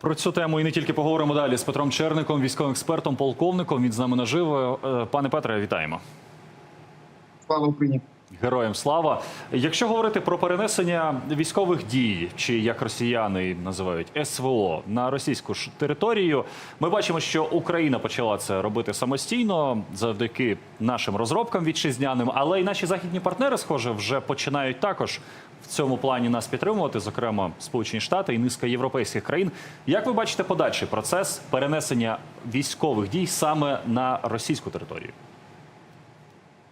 Про цю тему і не тільки поговоримо далі з Петром Черником, військовим експертом, полковником. Він з нами наживо. Е, Пане Петре, вітаємо. Слава Україні! Героям слава. Якщо говорити про перенесення військових дій, чи як росіяни називають СВО на російську ж територію, ми бачимо, що Україна почала це робити самостійно завдяки нашим розробкам вітчизняним, але й наші західні партнери, схоже, вже починають також в цьому плані нас підтримувати, зокрема Сполучені Штати і низка європейських країн. Як ви бачите подальший процес перенесення військових дій саме на російську територію?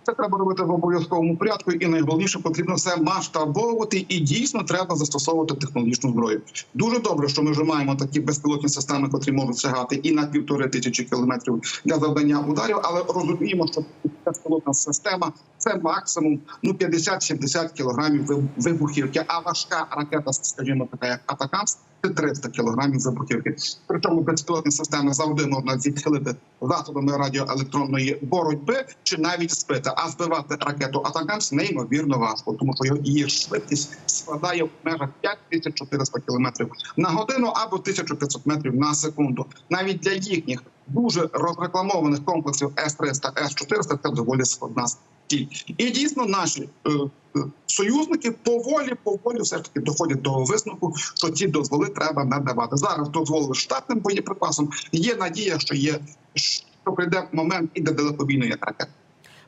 Це треба робити в обов'язковому порядку, і найголовніше потрібно все масштабовувати і дійсно треба застосовувати технологічну зброю. Дуже добре, що ми вже маємо такі безпілотні системи, котрі можуть сягати і на півтори тисячі кілометрів для завдання ударів, але розуміємо, що безпілотна система це максимум ну 50-70 кілограмів вибухівки. А важка ракета, скажімо, така як Атакамс, це 300 кілограмів вибухівки. Причому безпілотні системи завжди можна відхилити засобами радіоелектронної боротьби чи навіть збити. А збивати ракету Атакамс неймовірно важко, тому що її швидкість складає в межах 5400 кілометрів на годину або 1500 метрів на секунду. Навіть для їхніх дуже розрекламованих комплексів С-300, С-400 це доволі складна ціль. І дійсно наші е, е, союзники поволі, поволі все ж таки доходять до висновку, що ці дозволи треба надавати. Зараз дозволили штатним боєприпасам. Є надія, що є що прийде момент і до далекобійної ракети.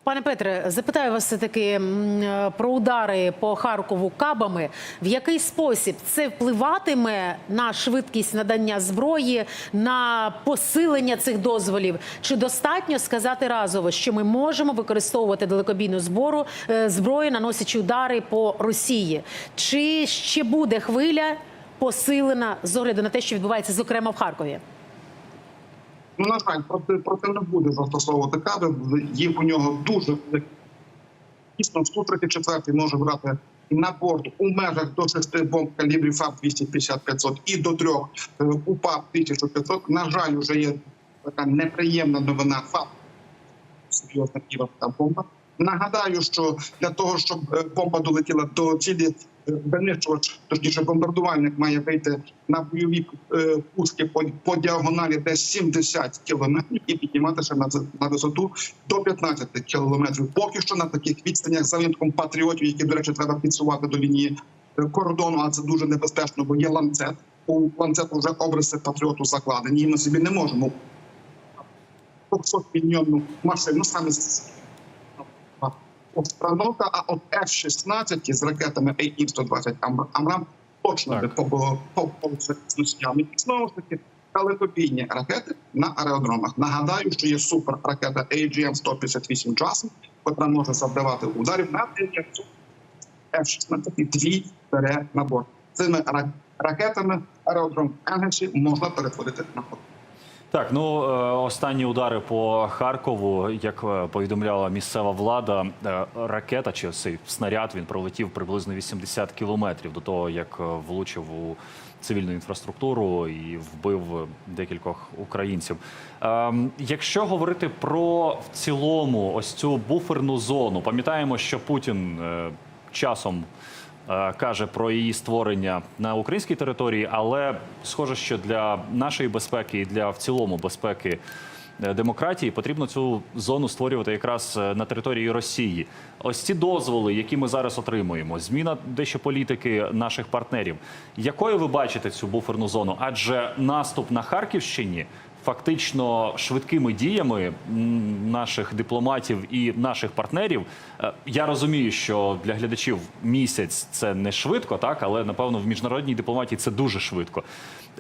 Пане Петре, запитаю вас все таки е, про удари по Харкову кабами. В який спосіб це впливатиме на швидкість надання зброї, на посилення цих дозволів? Чи достатньо сказати разово, що ми можемо використовувати далекобійну збору е, зброю, наносячи удари по Росії? Чи ще буде хвиля посилена з огляду на те, що відбувається, зокрема в Харкові? Ну на жаль, проти проти не буде застосовувати кадр. Їх у нього дуже. Дійсно, су 34 може брати на борт у межах до 6 бомб калібрів ФАП 250-500 і до трьох е, УПАП 1500. На жаль, вже є така неприємна новина ФАП Серйозна кіровська бомба. Нагадаю, що для того, щоб е, бомба долетіла до цілі, е, винищувач, точніше бомбардувальник має вийти на бойові е, пуски по, по діагоналі десь 70 кілометрів і підніматися на, на висоту до 15 кілометрів. Поки що на таких відстанях за винятком патріотів, які, до речі, треба підсувати до лінії кордону, а це дуже небезпечно, бо є ланцет. У ланцету вже обриси патріоту закладені, і ми собі не можемо 200 мільйонну машину саме з установка, а от F-16 з ракетами AIM-120 Ам- Амрам точно Так. би по по по носіями. І знову ж таки далекобійні ракети на аеродромах. Нагадаю, що є суперракета AGM-158 Jason, яка може завдавати ударів на 900 F-16 дві бере на борт. Цими ракетами аеродром Енгельсі можна перетворити на ход. Так, ну е, останні удари по Харкову, як е, повідомляла місцева влада, е, ракета чи цей снаряд він пролетів приблизно 80 кілометрів до того, як влучив у цивільну інфраструктуру і вбив декількох українців. Ем, Якщо говорити про в цілому ось цю буферну зону, пам'ятаємо, що Путін часом каже про її створення на українській території, але схоже, що для нашої безпеки і для в цілому безпеки е, демократії потрібно цю зону створювати якраз е, на території Росії. Ось ці дозволи, які ми зараз отримуємо, зміна дещо політики наших партнерів. Якою ви бачите цю буферну зону? Адже наступ на Харківщині. Фактично швидкими діями наших дипломатів і наших партнерів. Е, Я розумію, що для глядачів місяць це не швидко, так але напевно в міжнародній дипломатії це дуже швидко.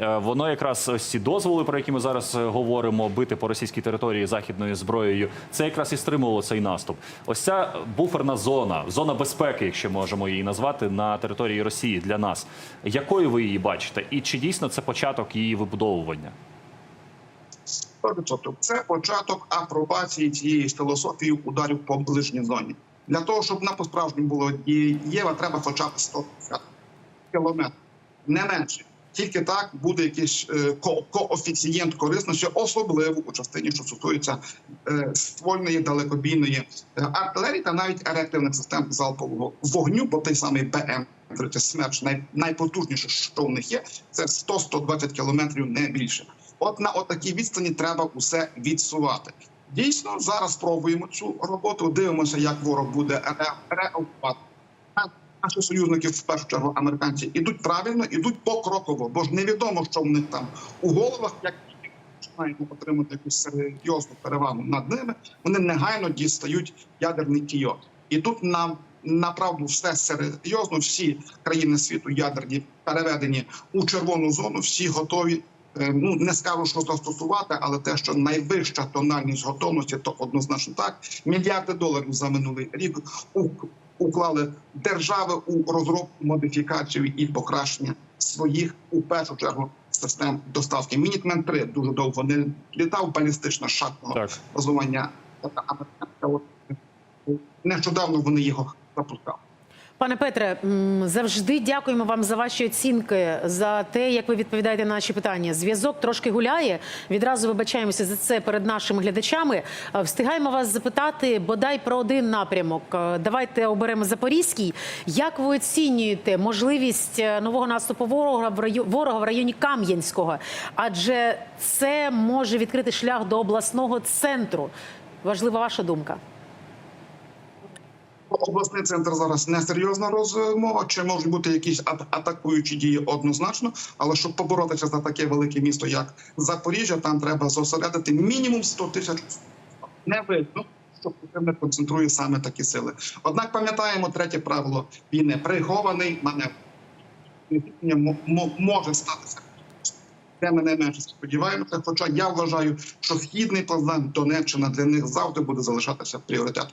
Е, Воно якраз ось ці дозволи, про які ми зараз е, говоримо, бити по російській території західною зброєю, це якраз і стримувало цей наступ. Ось ця буферна зона, зона безпеки, якщо можемо її назвати, на території Росії для нас. Якою ви її бачите? І чи дійсно це початок її вибудовування? 100%. Це початок апробації цієї філософії ударів по ближній зоні. Для того, щоб вона по-справжньому було дієва, треба хоча б 150 кілометрів, не менше. Тільки так буде якийсь е, ко- корисності, особливо у частині, що стосується е, ствольної далекобійної е, артилерії та навіть реактивних систем залпового вогню, бо той самий БМ смерч най, найпотужніше, що в них є. Це 100-120 кілометрів, не більше. От на отакій відстані треба усе відсувати. Дійсно, зараз пробуємо цю роботу. Дивимося, як ворог буде ре- реагувати. Наші союзники, в першу чергу, американці, ідуть правильно, ідуть покроково, бо ж невідомо, що в них там у головах, як починаємо отримати якусь серйозну перевагу над ними, вони негайно дістають ядерний кійот. І тут нам направду все серйозно. Всі країни світу ядерні переведені у червону зону, всі готові. Е, Ну не скажу, що застосувати, але те, що найвища тональність готовності, то однозначно так. Мільярди доларів за минулий рік уклали держави у розробку модифікацію і покращення своїх у першу чергу систем доставки. Мінітмен 3 дуже довго не літав балістично шатного е, Нещодавно вони його запускали. Пане Петре, завжди дякуємо вам за ваші оцінки, за те, як ви відповідаєте на наші питання. Зв'язок трошки гуляє. Відразу вибачаємося за це перед нашими глядачами. Е, Встигаємо вас запитати бодай про один напрямок. Е, Давайте оберемо Запорізький. Як ви оцінюєте можливість е, нового наступу ворога в районі ворога в районі Кам'янського? Адже це може відкрити шлях до обласного центру. Важлива ваша думка. Обласний центр зараз несерйозна розмова. Чи можуть бути якісь ат- атакуючі дії однозначно, але щоб поборотися за таке велике місто, як Запоріжжя, там треба зосередити мінімум 100 тисяч. Не видно, що противник концентрує саме такі сили. Однак пам'ятаємо третє правило війни: прихований маневр. Може статися. Де ми найменше сподіваємося. Хоча я вважаю, що східний план Донеччина для них завжди буде залишатися пріоритетом.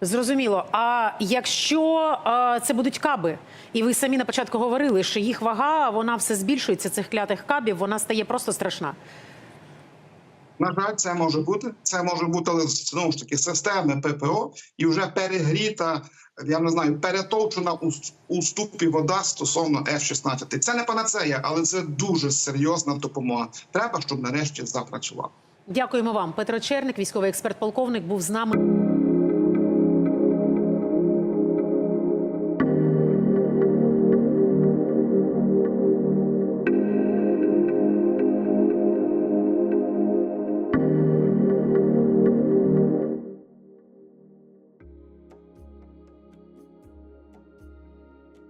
Зрозуміло. А якщо е, це будуть каби, і ви самі на початку говорили, що їх вага вона все збільшується, цих клятих кабів, вона стає просто страшна. На жаль, це може бути. Це може бути але знову ж таки системи ППО і вже перегріта, я не знаю, перетовчена у, у ступі вода стосовно F-16. Це не панацея, але це дуже серйозна допомога. Треба, щоб нарешті запрацював. Дякуємо вам. Петро Черник, військовий експерт, полковник, був з нами.